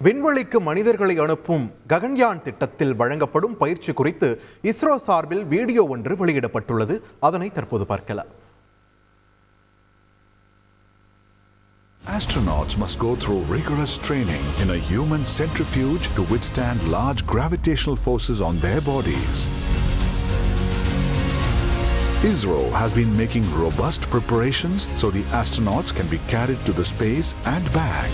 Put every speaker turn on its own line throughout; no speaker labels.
விண்வெளிக்கு மனிதர்களை அனுப்பும் ககன்யான் திட்டத்தில் வழங்கப்படும் பயிற்சி குறித்து இஸ்ரோ சார்பில் வீடியோ ஒன்று வெளியிடப்பட்டுள்ளது அதனை தற்போது பார்க்கலாம்
Astronauts must go through rigorous training in a human centrifuge to withstand large gravitational forces on their bodies. ISRO has been making robust preparations so the astronauts can be carried to the space and back.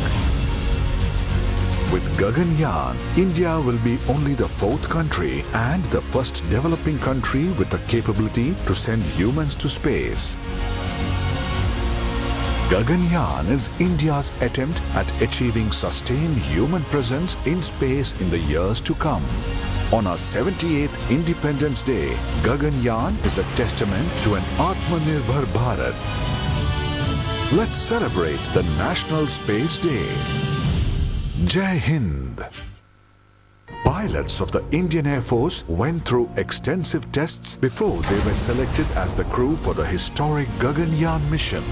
With Gaganyaan, India will be only the fourth country and the first developing country with the capability to send humans to space. Gaganyaan is India's attempt at achieving sustained human presence in space in the years to come. On our 78th Independence Day, Gaganyaan is a testament to an Atmanirbhar Bharat. Let's celebrate the National Space Day. Jai Hind. Pilots of the Indian Air Force went through extensive tests before they were selected as the crew for the historic Gaganyaan mission.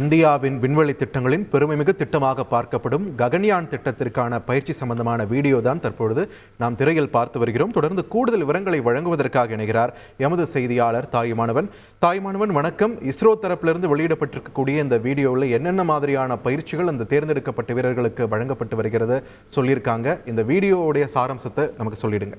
இந்தியாவின் விண்வெளி திட்டங்களின் பெருமைமிகு திட்டமாக பார்க்கப்படும் ககன்யான் திட்டத்திற்கான பயிற்சி சம்பந்தமான video தான் தற்பொழுது நாம் திரையில் பார்த்து வருகிறோம். தொடர்ந்து கூடுதல் விவரங்களை வழங்குவதற்காக இணைகிறார் எமது செய்தியாளர் தாயுமானவன். தாயுமானவன் வணக்கம். இஸ்ரோ தரப்பிலிருந்து வெளியிடப்பட்டிருக்கக்கூடிய இந்த வீடியோவில் என்னென்ன மாதிரியான பயிற்சிகள் அந்த தேர்ந்தெடுக்கப்பட்ட வீரர்களுக்கு வழங்கப்பட்டு வருகிறது சொல்லியிருக்காங்க. இந்த வீடியோவுடைய சாராம்சத்தை நமக்கு சொல்லிடுங்க.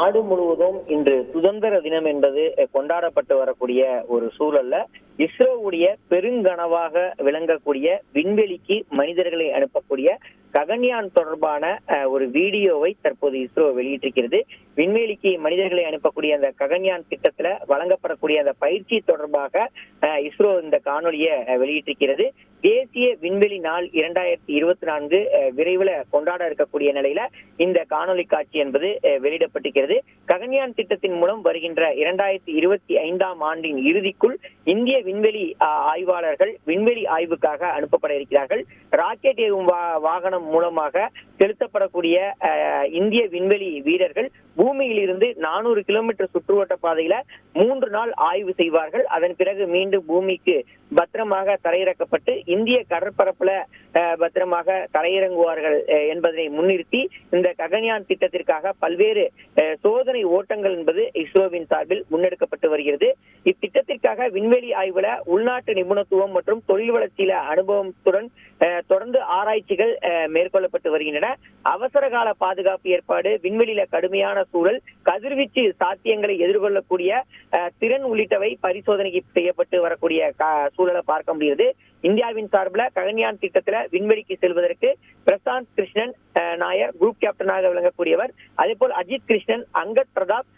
நாடு முழுவதும் இன்று சுதந்திர தினம் என்பது கொண்டாடப்பட்டு வரக்கூடிய ஒரு சூழல்ல இஸ்ரோவுடைய பெருங்கனவாக விளங்கக்கூடிய விண்வெளிக்கு மனிதர்களை அனுப்பக்கூடிய ககன்யான் தொடர்பான அஹ், ஒரு வீடியோவை தற்போது இஸ்ரோ வெளியிட்டிருக்கிறது. விண்வெளிக்கு மனிதர்களை அனுப்பக்கூடிய அந்த ககன்யான் திட்டத்துல வழங்கப்படக்கூடிய அந்த பயிற்சி தொடர்பாக அஹ், இஸ்ரோ இந்த காணொலியை வெளியிட்டிருக்கிறது. தேசிய விண்வெளி நாள் இரண்டாயிரத்தி இருபத்தி நான்கு விரைவில் கொண்டாட இருக்கக்கூடிய நிலையில இந்த காணொலி காட்சி என்பது வெளியிடப்பட்டிருக்கிறது. ககன்யான் திட்டத்தின் மூலம் வருகின்ற இரண்டாயிரத்தி இருபத்தி ஐந்தாம் ஆண்டின் இறுதிக்குள் இந்திய விண்வெளி ஆய்வாளர்கள் விண்வெளி ஆய்வுக்காக அனுப்பப்பட இருக்கிறார்கள். ராக்கெட் ஏவும் வா- வாகனம் மூலமாக செலுத்தப்படக்கூடிய அஹ், இந்திய விண்வெளி வீரர்கள் பூமியில் இருந்து நானூறு கிலோமீட்டர் சுற்றுவட்ட பாதையில மூன்று நாள் ஆய்வு செய்வார்கள். அதன் பிறகு மீண்டும் பூமிக்கு பத்திரமாக தரையிறக்கப்பட்டு இந்திய கடற்பரப்புல பத்திரமாக தரையிறங்குவார்கள் என்பதனை முன்னிறுத்தி இந்த ககன்யான் திட்டத்திற்காக பல்வேறு சோதனை ஓட்டங்கள் என்பது இஸ்ரோவின் சார்பில் முன்னெடுக்கப்பட்டு வருகிறது. இத்திட்டத்திற்காக விண்வெளி ஆய்வுல உள்நாட்டு நிபுணத்துவம் மற்றும் தொழில் வளர்ச்சியில அனுபவத்துடன் அஹ், தொடர்ந்து ஆராய்ச்சிகள் அஹ், மேற்கொள்ளப்பட்டு வருகின்றன. அவசர கால பாதுகாப்பு ஏற்பாடு விண்வெளியில கடுமையான சூழல் கதிர்வீச்சு சாத்தியங்களை எதிர்கொள்ளக்கூடிய திறன் உள்ளிட்டவை பரிசோதனைக்கு செய்யப்பட்டு வரக்கூடிய சூழலை பார்க்க முடியுது. இந்தியாவின் சார்பில் ககன்யான் திட்டத்துல விண்வெளிக்கு செல்வதற்கு பிரசாந்த் கிருஷ்ணன் நாயர் குரூப் கேப்டனாக விளங்கக்கூடியவர். அதே போல் அஜித் கிருஷ்ணன் அங்கத் பிரதாப்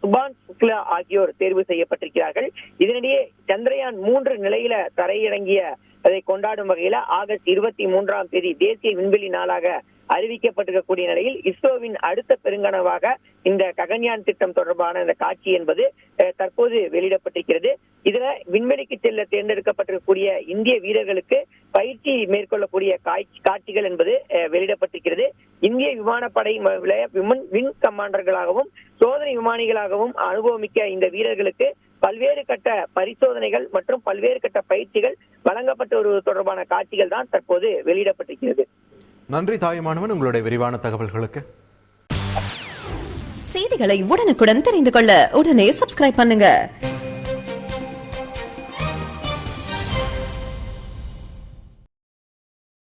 சுபான் சுக்லா ஆகியோர் தேர்வு செய்யப்பட்டிருக்கிறார்கள். இதனிடையே சந்திரயான் மூன்று நிலையில தரையிறங்கிய அதை கொண்டாடும் வகையில ஆகஸ்ட் இருபத்தி மூன்றாம் தேதி தேசிய விண்வெளி நாளாக அறிவிக்கப்பட்டிருக்கக்கூடிய நிலையில் இஸ்ரோவின் அடுத்த பெருங்கனவாக இந்த ககன்யான் திட்டம் தொடர்பான இந்த காட்சி என்பது தற்போது வெளியிடப்பட்டிருக்கிறது. இதுல விண்வெளிக்கு செல்ல தேர்ந்தெடுக்கப்பட்டிருக்கக்கூடிய இந்திய வீரர்களுக்கு பயிற்சி மேற்கொள்ளக்கூடிய காட்சி- காட்சிகள் என்பது வெளியிடப்பட்டிருக்கிறது. இந்திய விமானப்படை விளைய- விமன் விண் கமாண்டர்களாகவும் சோதனை விமானிகளாகவும் அனுபவமிக்க இந்த வீரர்களுக்கு பல்வேறு கட்ட பரிசோதனைகள் மற்றும் பல்வேறு கட்ட பயிற்சிகள் வழங்கப்பட்ட ஒரு தொடர்பான காட்சிகள் தான் தற்போது வெளியிடப்பட்டிருக்கிறது.
நன்றி தாயுமானவன் உங்களுடைய விரிவான தகவல்களுக்கு.
செய்திகளை உடனுக்குடன் தெரிந்து கொள்ள உடனே சப்ஸ்கிரைப் பண்ணுங்க.